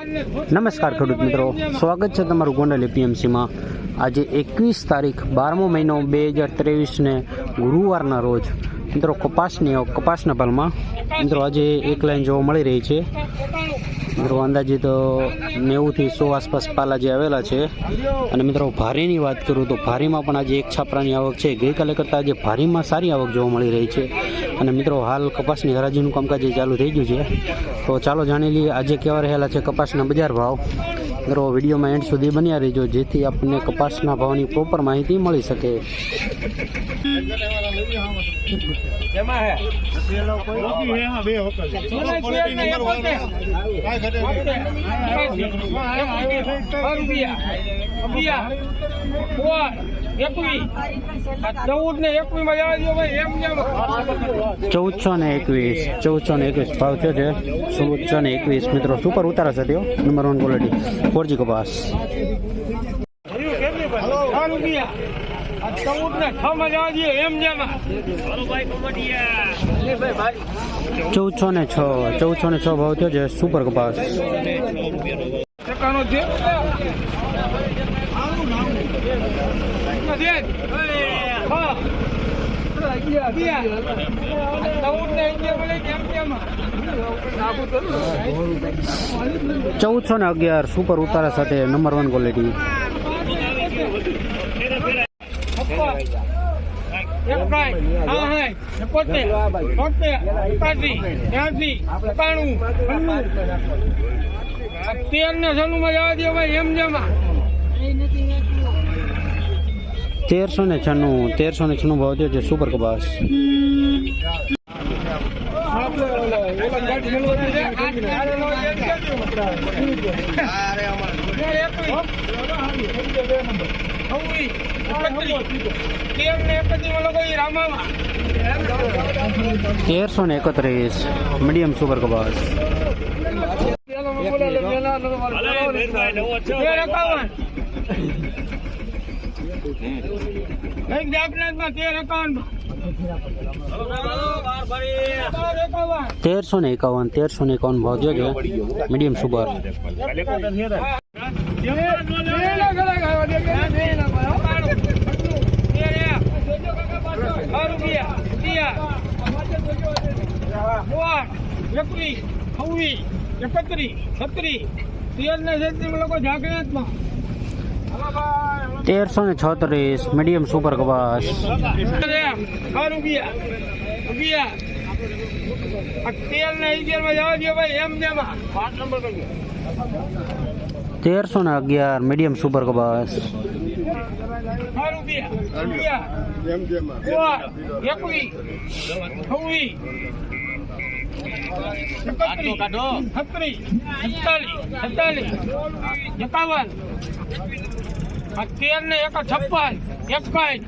નમસ્કાર ખેડૂત મિત્રો. સ્વાગત છે તમારું ગોંડલ એપીએમસીમાં. આજે એકવીસ તારીખ, બારમો મહિનો, બે હજાર ત્રેવીસને ગુરુવારના રોજ. મિત્રો, કપાસની, કપાસના પાલમાં મિત્રો, આજે એક લાઈન જોવા મળી રહી છે. મિત્રો તો નેવુંથી સો આસપાસ પાલા જે આવેલા છે. અને મિત્રો, ભારીની વાત કરું તો ભારીમાં પણ આજે એક છાપરાની આવક છે. ગઈકાલે કરતાં આજે ભારીમાં સારી આવક જોવા મળી રહી છે. અને મિત્રો, હાલ કપાસની હરાજીનું કામકાજ ચાલુ થઈ ગયું છે. તો ચાલો જાણી લઈએ, આજે કેવા રહેલા છે કપાસના બજાર ભાવ? મિત્રો વિડીયોમાં એન્ડ સુધી બન્યા રહેજો જેથી આપણને કપાસના ભાવની પ્રોપર માહિતી મળી શકે ચૌદ ચૌદસો ને એકવીસ ચૌદસો ને એકવીસ. ભાવ થયો છે. ચૌદસો ને એકવીસ. મિત્રો સુપર ઉતારા છે તેઓ. નંબર વન ક્વોલિટી ફોરજી કપાસ. ચૌદસો ને છ ચૌદસો ને છ ભાવ થયો છે. સુપર કપાસ. ચૌદસો ને અગિયાર સુપર ઉતારા સાથે નંબર વન ક્વોલિટી તેર ને સોનું માં જવા દે ભાઈ એમ જેમાં તેરસો ને છન્નું તેરસો ને છન્નું ભાવ થયો છે સુપર કપાસ. તેરસો ને એકત્રીસ મીડિયમ સુપર કપાસ. તેર એકાવન. તેરસો ને એકાવન તેરસો ને એકાવન ભાવ થયો મીડિયમ સુપર તેરસો ને છત્રીસ. મીડિયમ સુપર લોકો તેલ ને અગિયારમાં જવા દો ભાઈ એમ જેમાં પાંચ નંબર કરજો તેરસો ને અગિયાર મીડિયમ સુપર કપાસ તેર ને એક છપ્પન એકાઈ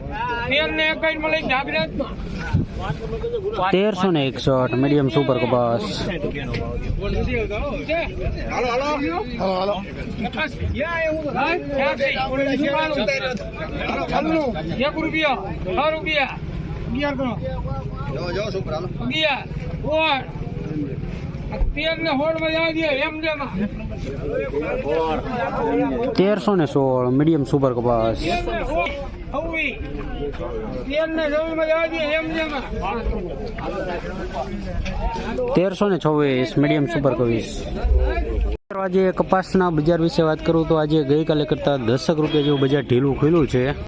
તેર ને એકાઈ મળે જાગૃત તેરસો ને એકસઠ મીડિયમ સુપર કપાસ. એક રૂપિયા છ રૂપિયા. અગિયાર કરો. અગિયાર તેરસો ને સોળ મીડિયમ સુપર કપાસ. તેરસો ને છવ્વીસ મીડિયમ સુપર કવીસ. આજે કપાસના બજાર વિશે વાત કરું તો આજે ગઈકાલે કરતાં દસક રૂપિયા જેવું બજાર ઢીલું ખુલ્યું છે.